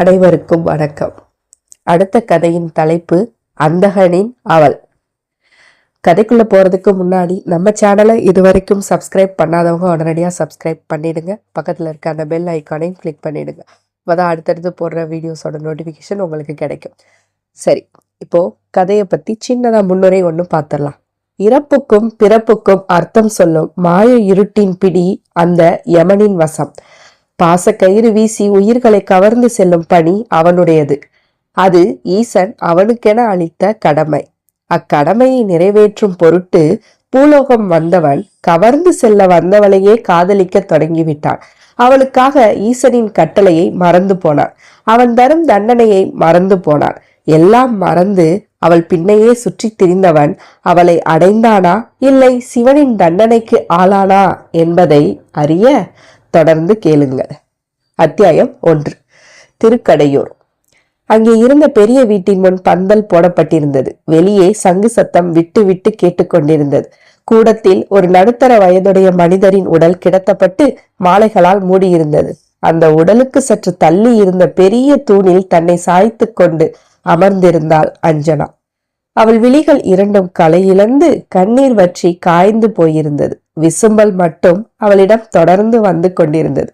அனைவருக்கும் வணக்கம். அடுத்த கதையின் தலைப்பு அந்தகனின் அவள். கதைக்குள்ளே போகிறதுக்கு முன்னாடி நம்ம சேனலை இதுவரைக்கும் சப்ஸ்கிரைப் பண்ணாதவங்க உடனடியாக சப்ஸ்கிரைப் பண்ணிடுங்க. பக்கத்தில் இருக்க அந்த பெல் ஐக்கானையும் கிளிக் பண்ணிடுங்க. அப்பதான் அடுத்தடுத்து போடுற வீடியோஸோட நோட்டிஃபிகேஷன் உங்களுக்கு கிடைக்கும். சரி இப்போது கதையை பற்றி சின்னதாக முன்னுரை ஒன்று பார்த்துடலாம் இறப்புக்கும் பிறப்புக்கும் அர்த்தம் சொல்லும் மாய இருட்டின் பிடி அந்த யமனின் வசம். பாசக்கயிறு வீசி உயிர்களை கவர்ந்து செல்லும் பணி அவனுடையது. அது ஈசன் அவனுக்கென அளித்த கடமை. அக்கடமையை நிறைவேற்றும் பொருட்டு பூலோகம் வந்தவன் கவர்ந்து செல்ல வந்தவளையே காதலிக்க தொடங்கிவிட்டான். அவளுக்காக ஈசனின் கட்டளையை மறந்து போனான். அவன் தரும் தண்டனையை மறந்து போனான். எல்லாம் மறந்து அவள் பின்னையே சுற்றி திரிந்தவன் அவளை அடைந்தானா? இல்லை சிவனின் தண்டனைக்கு ஆளானா என்பதை அறிய தொடர்ந்து கேளுங்கள். அத்தியாயம் ஒன்று. திருக்கடையூர். அங்கே இருந்த பெரிய வீட்டின் முன் பந்தல் போடப்பட்டிருந்தது. வெளியே சங்கு சத்தம் விட்டு விட்டு கேட்டுக்கொண்டிருந்தது கூடத்தில் ஒரு நடுத்தர வயதுடைய மனிதரின் உடல் கிடத்தப்பட்டு மாலைகளால் மூடியிருந்தது. அந்த உடலுக்கு சற்று தள்ளி இருந்த பெரிய தூணில் தன்னை சாய்த்து கொண்டு அமர்ந்திருந்தாள் அஞ்சனா. அவள் விழிகள் இரண்டும் கலையிழந்து கண்ணீர் வற்றி காய்ந்து போயிருந்தது. விசும்பல் மட்டும் அவளிடம் தொடர்ந்து வந்து கொண்டிருந்தது.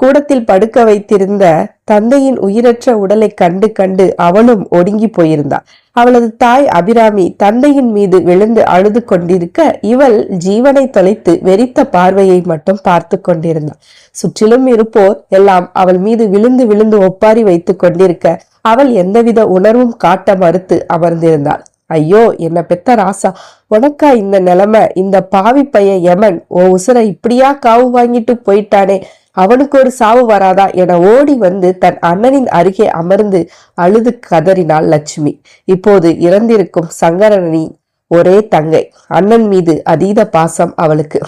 கூடத்தில் படுக்க வைத்திருந்த தந்தையின் உயிரற்ற உடலை கண்டு கண்டு அவளும் ஒடுங்கி போயிருந்தான் அவளது தாய் அபிராமி தந்தையின் மீது விழுந்து அழுது கொண்டிருக்க இவள் ஜீவனை தொலைத்து வெறித்த பார்வையை மட்டும் பார்த்து கொண்டிருந்தாள். சுற்றிலும் இருப்போர் எல்லாம் அவள் மீது விழுந்து விழுந்து ஒப்பாரி வைத்துக் கொண்டிருக்க அவள் எந்தவித உணர்வும் காட்ட மறுத்து அமர்ந்திருந்தாள். ஐயோ என்ன பெத்த ராசா. உனக்கா இந்த நிலைமை? இந்த பாவி பைய யமன் ஓ உசுரை இப்படியா காவு வாங்கிட்டு போயிட்டானே. அவனுக்கு ஒரு சாவு வராதா? என ஓடி வந்து தன் அண்ணனின் அருகே அமர்ந்து அழுது கதறினாள் லட்சுமி. இப்போது இறந்திருக்கும் சங்கரனின் ஒரே தங்கை. அண்ணன் மீது அதீத பாசம் அவளுக்கு.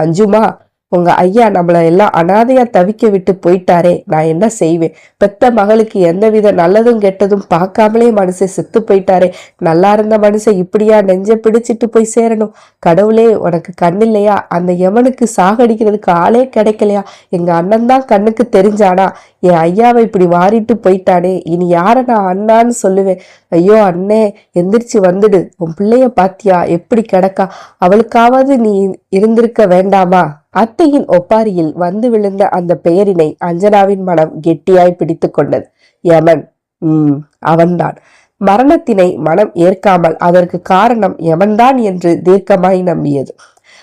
அஞ்சுமா? உங்க ஐயா நம்மள எல்லாம் அனாதையா தவிக்க விட்டு போயிட்டாரே நான் என்ன செய்வேன்? பெத்த மகளுக்கு எந்தவித நல்லதும் கெட்டதும் பார்க்காமலே மனுஷன் செத்து போயிட்டாரே. நல்லா இருந்த மனுஷன் இப்படியா நெஞ்ச பிடிச்சிட்டு போய் சேரணும்? கடவுளே உனக்கு கண்ணில்லையா அந்த யமனுக்கு சாகடிக்கிறதுக்கு ஆளே கிடைக்கலையா? எங்க அண்ணன் தான் கண்ணுக்கு தெரிஞ்சானா? என் ஐயாவை இப்படி வாரிட்டு போயிட்டானே. இனி யார நான் அண்ணான்னு சொல்லுவேன்? ஐயோ அண்ணே எந்திரிச்சு வந்துடு. உன் பிள்ளைய பாத்தியா? எப்படி கிடக்கா? அவளுக்காவது நீ இருந்திருக்க வேண்டாமா? அத்தையின் ஒப்பாரியில் வந்து விழுந்த அந்த பெயரினை அஞ்சனாவின் மனம் கெட்டியாய் பிடித்து கொண்டது. யமன். உம் அவன்தான். மரணத்தினை மனம் ஏற்காமல் அதற்கு காரணம் யமன்தான் என்று தீர்க்கமாய் நம்பியது.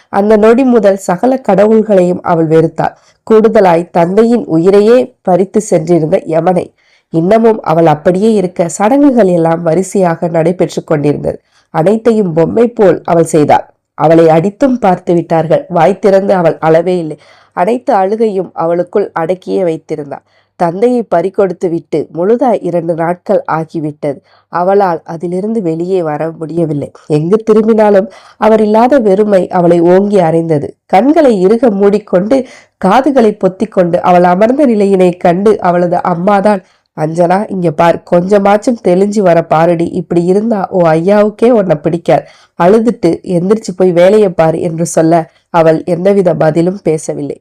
அந்த நொடி முதல் சகல கடவுள்களையும் அவள் வெறுத்தாள். கூடுதலாய் தந்தையின் உயிரையே பறித்து சென்றிருந்த யமனை இன்னமும் அவள் அப்படியே இருக்க சடங்குகள் எல்லாம் வரிசையாக நடைபெற்று கொண்டிருந்தது. அனைத்தையும் பொம்மை போல் அவள் செய்தாள். அவளை அடித்தும் பார்த்து விட்டார்கள். வாய் திறந்து அவள் அளவே இல்லை. அனைத்து அழுகையும் அவளுக்குள் அடக்கியே வைத்திருந்தாள். தந்தையை பறிகொடுத்து விட்டு முழுதாய் இரண்டு நாட்கள் ஆகிவிட்டது. அவளால் அதிலிருந்து வெளியே வர முடியவில்லை. எங்கு திரும்பினாலும் அவர் இல்லாத வெறுமை அவளை ஓங்கி அறைந்தது. கண்களை இறுக மூடிக்கொண்டு காதுகளை பொத்திக்கொண்டு அவள் அமர்ந்த நிலையினை கண்டு அவளது அம்மாதான் அஞ்சனா இங்க பார் கொஞ்சமாச்சும் தெளிஞ்சு வர பாருடி. இப்படி இருந்தா ஓ ஐயாவுக்கே உன்னை பிடிக்காது. அழுதுட்டு எந்திரிச்சு போய் வேலையை பாரு என்று சொல்ல அவள் எந்தவித பதிலும் பேசவில்லை.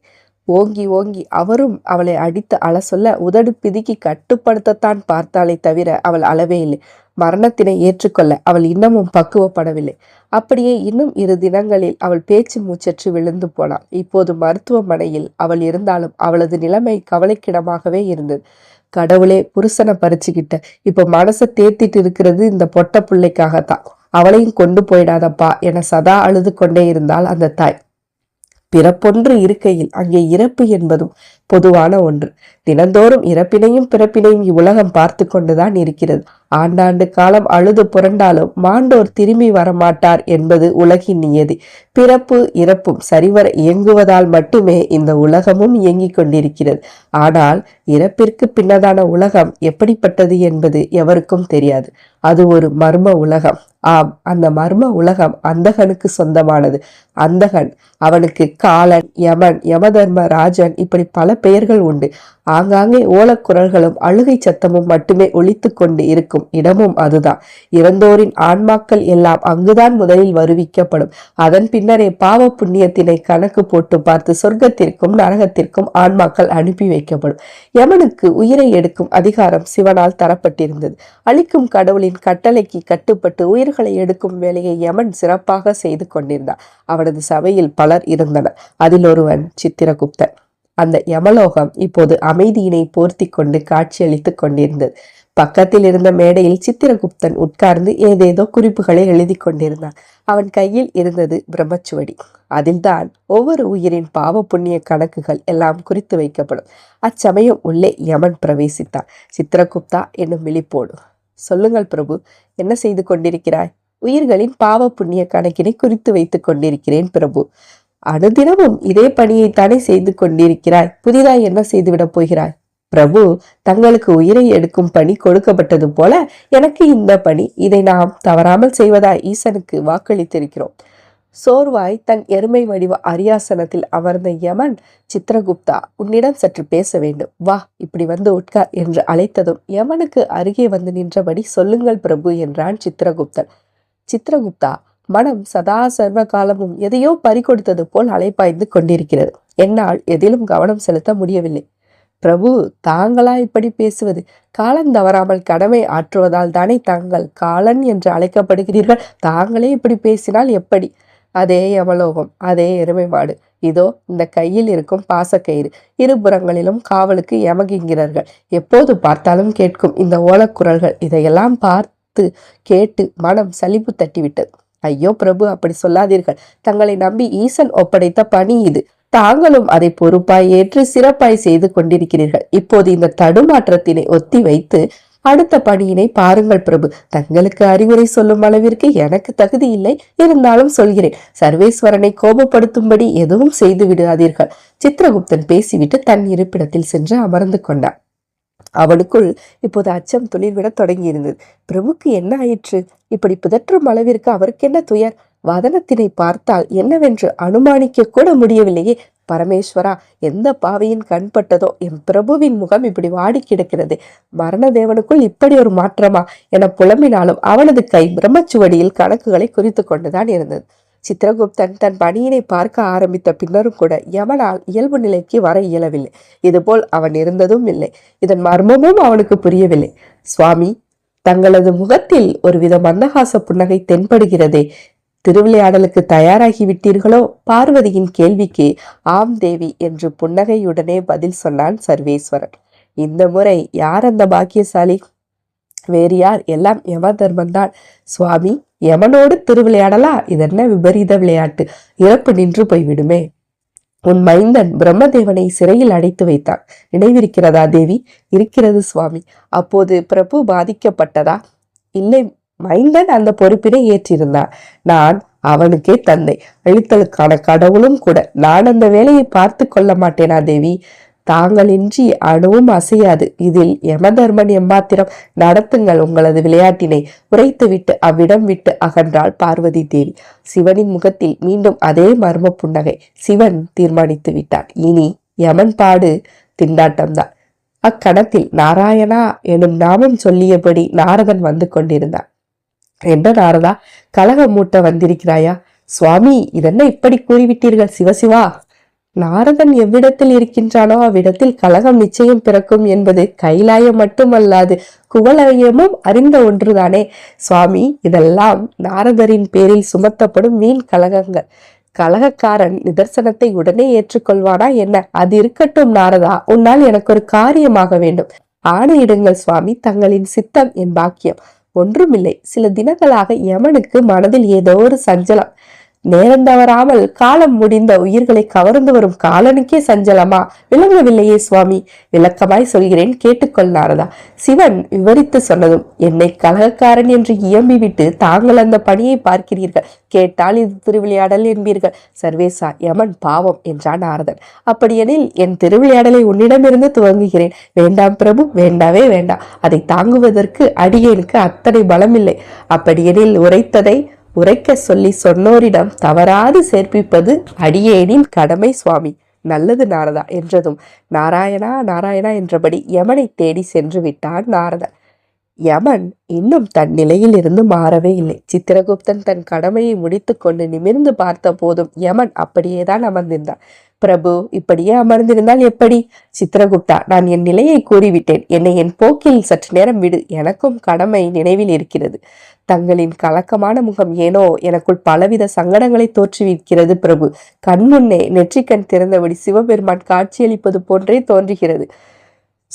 ஓங்கி ஓங்கி அவரும் அவளை அடித்து அழ சொல்ல உதடு பிதுக்கி கட்டுப்படுத்தத்தான் பார்த்தாலே தவிர அவள் அளவே இல்லை. மரணத்தினை ஏற்றுக்கொள்ள அவள் இன்னமும் பக்குவப்படவில்லை. அப்படியே இன்னும் இரு தினங்களில் அவள் பேச்சு மூச்சற்று விழுந்து போனாள். இப்போது மருத்துவமனையில் அவள் இருந்தாலும் அவளது நிலைமை கவலைக்கிடமாகவே இருந்தது. கடவுளே புருஷனை பறிச்சுக்கிட்ட. இப்ப மனசை தேத்திட்டு இருக்கிறது இந்த பொட்ட பிள்ளைக்காகத்தான். அவளையும் கொண்டு போயிடாதப்பா என சதா அழுது கொண்டே இருந்தாள் அந்த தாய். பிறப்பொன்று இருக்கையில் அங்கே இறப்பு என்பதும் பொதுவான ஒன்று. தினந்தோறும் இறப்பினையும் பிறப்பினையும் இவ்வுலகம் பார்த்து கொண்டுதான் இருக்கிறது. ஆண்டாண்டு காலம் அழுது புரண்டாலும் மாண்டோர் திரும்பி வரமாட்டார் என்பது உலகின் நியதி. பிறப்பு இறப்பும் சரிவர இயங்குவதால் மட்டுமே இந்த உலகமும் இயங்கிக் கொண்டிருக்கிறது. ஆனால் இறப்பிற்கு பின்னதான உலகம் எப்படிப்பட்டது என்பது எவருக்கும் தெரியாது. அது ஒரு மர்ம உலகம். ஆம் அந்த மர்ம உலகம் அந்தகனுக்கு சொந்தமானது. அந்தகன் அவனுக்கு காலன் யமன் யமதர்ம ராஜன் இப்படி பல பெயர்கள் உண்டு. ஆங்காங்கே ஓலக்குரல்களும் அழுகை சத்தமும் மட்டுமே ஒழித்து கொண்டு இருக்கும் இடமும் அதுதான். இறந்தோரின் ஆன்மாக்கள் எல்லாம் அங்குதான் முதலில் வருவிக்கப்படும். அதன் பின்னரே பாவ புண்ணியத்தினை கணக்கு போட்டு பார்த்து சொர்க்கத்திற்கும் நரகத்திற்கும் ஆன்மாக்கள் அனுப்பி வைக்கப்படும். யமனுக்கு உயிரை எடுக்கும் அதிகாரம் சிவனால் தரப்பட்டிருந்தது. அளிக்கும் கடவுளின் கட்டளைக்கு கட்டுப்பட்டு உயிர்களை எடுக்கும் வேலையை யமன் சிறப்பாக செய்து கொண்டிருந்தார் அவனது சபையில் பலர் இருந்தனர். அதில் ஒருவன் சித்திரகுப்தன். அந்த யமலோகம் இப்போது அமைதியினை போர்த்தி கொண்டு காட்சியளித்துக் கொண்டிருந்தது. பக்கத்தில் இருந்த மேடையில் சித்திரகுப்தன் உட்கார்ந்து ஏதேதோ குறிப்புகளை எழுதி கொண்டிருந்தான். அவன் கையில் இருந்தது பிரம்மச்சுவடி. அதில்தான் ஒவ்வொரு உயிரின் பாவ புண்ணிய கணக்குகள் எல்லாம் குறித்து வைக்கப்படும். அச்சமயம் உள்ளே யமன் பிரவேசித்தான். சித்திரகுப்தா என்னும் விழிப்போடு சொல்லுங்கள் பிரபு என்ன செய்து கொண்டிருக்கிறாய்? உயிர்களின் பாவ புண்ணிய கணக்கினை குறித்து வைத்துக் கொண்டிருக்கிறேன் பிரபு. அனுதினமும் இதே பணியைத்தானே செய்து கொண்டிருக்கிறாய். புதிதாய் என்ன செய்துவிடப் போகிறாய்? பிரபு தங்களுக்கு உயிரை எடுக்கும் பணி கொடுக்கப்பட்டது போல எனக்கு இந்த பணி. இதை நாம் தவறாமல் செய்வதாய் ஈசனுக்கு வாக்களித்திருக்கிறோம். சோர்வாய் தன் எருமை வடிவ அரியாசனத்தில் அமர்ந்த யமன் சித்திரகுப்தா உன்னிடம் சற்று பேச வேண்டும். வா இப்படி வந்து உட்கார் என்று அழைத்ததும் யமனுக்கு அருகே வந்து நின்றபடி சொல்லுங்கள் பிரபு என்றான் சித்திரகுப்தன். சித்திரகுப்தா மனம் சதா சர்வ காலமும் எதையோ பறிகொடுத்தது போல் அலைப்பாய்ந்து கொண்டிருக்கிறது. என்னால் எதிலும் கவனம் செலுத்த முடியவில்லை. பிரபு தாங்களா இப்படி பேசுவது? காலம் தவறாமல் கடமை ஆற்றுவதால் தானே தாங்கள் காலன் என்று அழைக்கப்படுகிறீர்கள்? தாங்களே இப்படி பேசினால் எப்படி? அதே யமலோகம் அதே எருமை மாடு இதோ இந்த கையில் இருக்கும் பாசக்கயிறு. இருபுறங்களிலும் காவலுக்கு எமகுங்கிறார்கள் எப்போது பார்த்தாலும் கேட்கும் இந்த ஓலக்குரல்கள். இதையெல்லாம் பார்த்து கேட்டு மனம் சலிப்பு தட்டிவிட்டது. ஐயோ பிரபு அப்படி சொல்லாதீர்கள். தங்களை நம்பி ஈசன் ஒப்படைத்த பணி இது. தாங்களும் அதை பொறுப்பாய் ஏற்று சிறப்பாய் செய்து கொண்டிருக்கிறீர்கள். இப்போது இந்த தடுமாற்றத்தினை ஒத்தி வைத்து அடுத்த பணியினை பாருங்கள் பிரபு. தங்களுக்கு அறிவுரை சொல்லும் அளவிற்கு எனக்கு தகுதி இல்லை. இருந்தாலும் சொல்கிறேன். சர்வேஸ்வரனை கோபப்படுத்தும்படி எதுவும் செய்து விடாதீர்கள். சித்திரகுப்தன் பேசிவிட்டு தன் இருப்பிடத்தில் சென்று அமர்ந்து கொண்டான். அவனுக்குள் இப்போது அச்சம் துளிர்விடத் தொடங்கியிருந்தது. பிரபுக்கு என்ன ஆயிற்று? இப்படி பிதற்றும் அளவிற்கு அவருக்கு என்ன துயர்? வதனத்தினை பார்த்தால் என்னவென்று அனுமானிக்க கூட முடியவில்லையே. பரமேஸ்வரா எந்த பாவையின் கண்பட்டதோ என் பிரபுவின் முகம் இப்படி வாடி கிடக்கிறது. மரண தேவனுக்குள் இப்படி ஒரு மாற்றமா? என புலம்பினாலும் அவனது கை பிரம்மச்சுவடியில் கணக்குகளை குறித்து கொண்டுதான் இருந்தது. சித்திரகுப்தன் தன் பணியினை பார்க்க ஆரம்பித்த பின்னரும் கூட யமனால் இயல்பு நிலைக்கு வர இயலவில்லை. இதுபோல் அவன் இருந்ததும் இல்லை. இதன் மர்மமும் அவனுக்கு புரியவில்லை. சுவாமி தங்களது முகத்தில் ஒருவித மந்தகாச புன்னகை தென்படுகிறதே. திருவிளையாடலுக்கு தயாராகி விட்டீர்களோ? பார்வதியின் கேள்விக்கு ஆம் தேவி என்று புன்னகையுடனே பதில் சொன்னான் சர்வேஸ்வரன். இந்த முறை யார் அந்த பாக்கியசாலி? வேறு யார்? எல்லாம் யம தர்மந்தான் சுவாமி யமனோடு திருவிளையாடலா? இதென்ன விபரீத விளையாட்டு. இறப்பு நின்று போய்விடுமே. உன் மைந்தன் பிரம்மதேவனை சிறையில் அடைத்து வைத்தான் நினைவிருக்கிறதா தேவி? இருக்கிறது சுவாமி. அப்போது பிரபு பாதிக்கப்பட்டதா? இல்லை மைந்தன் அந்த பொறுப்பினை ஏற்றிருந்தான் நான் அவனுக்கே தந்தை. அழித்தலுக்கான கடவுளும் கூட. நான் அந்த வேலையை பார்த்து கொள்ள மாட்டேனா தேவி? தாங்களின்றி அணுவும் அசையாது. இதில் யமதர்மன் எம்மாத்திரம் நடத்துங்கள் உங்களது விளையாட்டினை. உரைத்துவிட்டு அவ்விடம் விட்டு அகன்றாள் பார்வதி தேவி. சிவனின் முகத்தில் மீண்டும் அதே மர்ம புன்னகை. சிவன் தீர்மானித்து விட்டான் இனி யமன் பாடு திண்டாட்டம்தான். அக்கணத்தில் நாராயணா எனும் நாமம் சொல்லியபடி நாரதன் வந்து கொண்டிருந்தான் என்ன நாரதா? கலகம் மூட்ட வந்திருக்கிறாயா? சுவாமி இதென்ன இப்படி கூறிவிட்டீர்கள்? சிவசிவா நாரதன் எவ்விடத்தில் இருக்கின்றானோ அவ்விடத்தில் கலகம் நிச்சயம் பிறக்கும் என்பது கைலாயம் மட்டுமல்லாது குவலயமும் அறிந்த ஒன்றுதானே. சுவாமி இதெல்லாம் நாரதரின் பேரில் சுமத்தப்படும் மீன் கலகங்கள். கலகக்காரன் நிதர்சனத்தை உடனே ஏற்றுக்கொள்வானா என்ன? அது இருக்கட்டும் நாரதா உன்னால் எனக்கு ஒரு காரியமாக வேண்டும். ஆணையிடுங்கள் சுவாமி தங்களின் சித்தம் என் பாக்கியம். ஒன்றுமில்லை சில தினங்களாக யமனுக்கு மனதில் ஏதோ ஒரு சஞ்சலம். நேரம் தவறாமல் காலம் முடிந்த உயிர்களை கவர்ந்து வரும் காலனுக்கே சஞ்சலமா? விளங்கவில்லையே சுவாமி. விளக்கமாய் சொல்கிறேன் கேட்டுக்கொள் நாரதா. சிவன் விவரித்து சொன்னதும் என்னை கலகக்காரன் என்று இயம்பிவிட்டு தாங்கள் அந்த பணியை பார்க்கிறீர்கள். கேட்டால் இது திருவிளையாடல் என்பீர்கள். சர்வேசா யமன் பாவம் என்றான் நாரதன். அப்படியெனில் என் திருவிளையாடலை உன்னிடமிருந்து துவங்குகிறேன். வேண்டாம் பிரபு வேண்டாவே வேண்டாம். அதை தாங்குவதற்கு அடியேனுக்கு அத்தனை பலமில்லை. அப்படியெனில் உரைத்ததை உரைக்க சொல்லி சொன்னோரிடம் தவறாது சேர்ப்பிப்பது அடியேனின் கடமை சுவாமி. நல்லது நாரதா என்றதும் நாராயணா நாராயணா என்றபடி யமனை தேடி சென்று விட்டான் நாரதன். யமன் இன்னும் தன் நிலையில் இருந்து மாறவே இல்லை. சித்திரகுப்தன் தன் கடமையை முடித்துக்கொண்டு நிமிர்ந்து பார்த்த போதும் யமன் அப்படியேதான் அமர்ந்திருந்தான். பிரபு இப்படியே அமர்ந்திருந்தால் எப்படி? சித்திரகுப்தா நான் என் நிலையை கூறிவிட்டேன். என்னை என் போக்கில் சற்று நேரம் விடு. எனக்கும் கடமை நினைவில் இருக்கிறது. தங்களின் கலக்கமான முகம் ஏனோ? எனக்குள் பலவித சங்கடங்களை தோற்றுவிக்கிறது பிரபு. கண்முன்னே நெற்றிக்கண் திறந்தபடி சிவபெருமான் காட்சியளிப்பது போன்றே தோன்றுகிறது.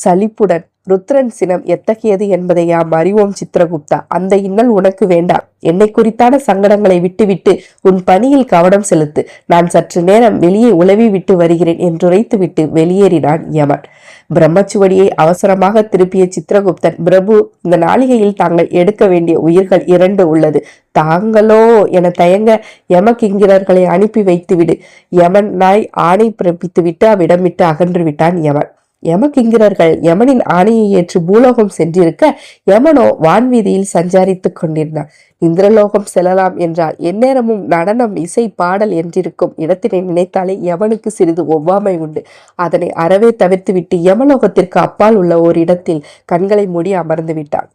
சலிப்புடன் ருத்ரன் சினம் எத்தகையது என்பதை யாம் அறிவோம் சித்திரகுப்தா அந்த இன்னல் உனக்கு வேண்டாம். என்னை குறித்தான சங்கடங்களை விட்டுவிட்டு உன் பணியில் கவனம் செலுத்து. நான் சற்று நேரம் வெளியே உளவி விட்டு வருகிறேன் என்றுரைத்துவிட்டு வெளியேறினான் யமன். பிரம்மச்சுவடியை அவசரமாக திருப்பிய சித்திரகுப்தன் பிரபு இந்த நாளிகையில் தாங்கள் எடுக்க வேண்டிய உயிர்கள் இரண்டு உள்ளது. தாங்களோ என தயங்க யமகிங்கிரர்களை அனுப்பி வைத்துவிடு. யமன் நாய் ஆணை பிறப்பித்துவிட்டு விட்டு அவ்விடமிட்டு அகன்று விட்டான் யமன். யமகிங்கிரர்கள் யமனின் ஆணையை ஏற்று பூலோகம் சென்றிருக்க யமனோ வான்வீதியில் சஞ்சாரித்துக் கொண்டிருந்தான். இந்திரலோகம் செல்லலாம் என்றால் எந்நேரமும் நடனம் இசை பாடல் என்றிருக்கும் இடத்தினை நினைத்தாலே யமனுக்கு சிறிது ஒவ்வாமை உண்டு. அதனை அறவே தவிர்த்துவிட்டு யமலோகத்திற்கு அப்பால் உள்ள ஓரிடத்தில் கண்களை மூடி அமர்ந்து விட்டான்.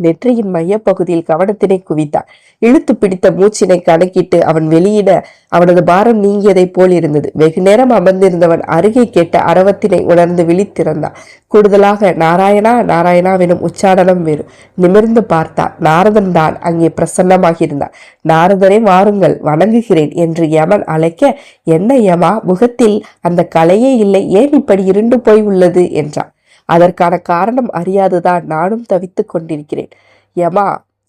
நெற்றியின் மையப்பகுதியில் கவனத்தினை குவித்தான் இழுத்து பிடித்த மூச்சினை கணக்கிட்டு அவன் வெளியிட அவனது பாரம் நீங்கியதைப் போல் இருந்தது. வெகு நேரம் அமர்ந்திருந்தவன் அருகே கேட்ட அரவத்தினை உணர்ந்து விழித்திறந்தான் கூடுதலாக நாராயணா நாராயணாவெனும் உச்சாடனம் வேறு. நிமிர்ந்து பார்த்தான் நாரதன் தான் அங்கே பிரசன்னமாகியிருந்தான் நாரதனை வாருங்கள் வணங்குகிறேன் என்று யமன் அழைக்க என்ன யமா முகத்தில் அந்த கலையே இல்லை. ஏன் இப்படி இருண்டு போய் உள்ளது? என்றான். அதற்கான காரணம் அறியாதுதான் நானும் தவித்துக் கொண்டிருக்கிறேன். யமா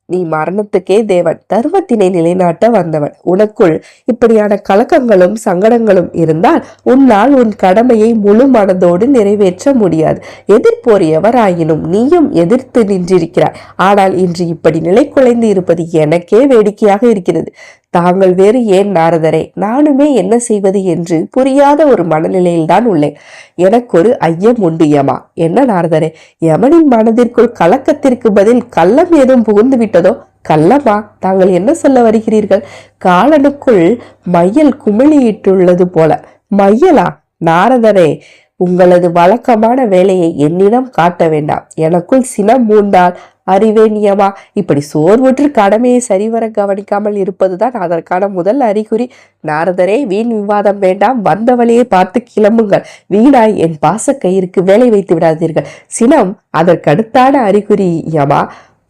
நீ மரணத்துக்கே தேவன் தர்மத்தினை நிலைநாட்ட வந்தவன். உனக்குள் இப்படியான கலக்கங்களும் சங்கடங்களும் இருந்தால் உன்னால் உன் கடமையை முழு மனதோடு நிறைவேற்ற முடியாது. எதிர்ப்போர் எவராயினும் நீயும் எதிர்த்து நின்றிருக்கிறாய். ஆனால் இன்று இப்படி நிலை குலைந்து இருப்பது எனக்கே வேடிக்கையாக இருக்கிறது. தாங்கள் வேறு ஏன் நாரதரே? நானுமே என்ன செய்வது என்று புரியாத ஒரு மனநிலையில்தான் உள்ளேன். எனக்கொரு ஐயம் உண்டு யமா. என்ன நாரதரே? யமனின் மனதிற்குள் கலக்கத்திற்கு பதில் கள்ளம் ஏதும் புகுந்து விட்டதோ? கள்ளமா? தாங்கள் என்ன சொல்ல வருகிறீர்கள்? காலனுக்குள் மையல் குமிழியிட்டுள்ளது போல. மையலா? நாரதரே உங்களது வழக்கமான வேலையை என்னிடம் காட்ட வேண்டாம். எனக்குள் சினம் மூண்டால் அறிவே நியமா இப்படி சோர்வுற்று கடமையை சரிவர கவனிக்காமல் இருப்பதுதான் அதற்கான முதல் அறிகுறி. நாரதரே வீண் விவாதம் வேண்டாம். வந்த வழியை பார்த்து கிளம்புங்கள். வீணாய் என் பாசக்கயிறுக்கு வேலை வைத்து விடாதீர்கள். சினம் அதற்கடுத்தான அறிகுறி யமா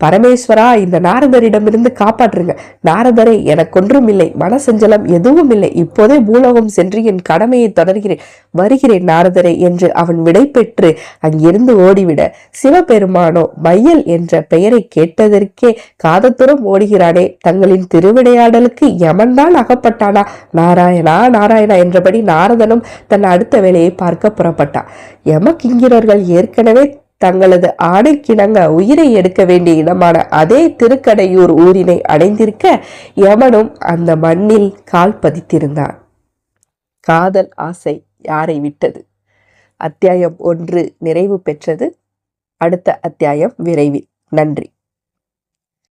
பரமேஸ்வரா இந்த நாரதரிடமிருந்து காப்பாற்றுங்க. நாரதரை எனக்கொன்றும் இல்லை. மனசஞ்சலம் எதுவும் இல்லை. இப்போதே பூலோகம் சென்று என் கடமையை தொடர்கிறேன். வருகிறேன் நாரதரை என்று அவன் விடை பெற்று அங்கிருந்து ஓடிவிட. சிவபெருமானோ மையல் என்ற பெயரை கேட்டதற்கே காதத்துரம் ஓடுகிறானே. தங்களின் திருவிடையாடலுக்கு யமன்தான் அகப்பட்டானா? நாராயணா நாராயணா என்றபடி நாரதனும் தன் அடுத்த வேலையை பார்க்க புறப்பட்டான். யம கிங்கிரர்கள் ஏற்கனவே தங்களது ஆடைக்கிணங்க உயிரை எடுக்க வேண்டிய இடமான அதே திருக்கடையூர் ஊரினை அடைந்திருக்க யமனும் அந்த மண்ணில் கால் பதித்திருந்தான். காதல் ஆசை யாரை விட்டது? அத்தியாயம் ஒன்று நிறைவு பெற்றது. அடுத்த அத்தியாயம் விரைவில். நன்றி.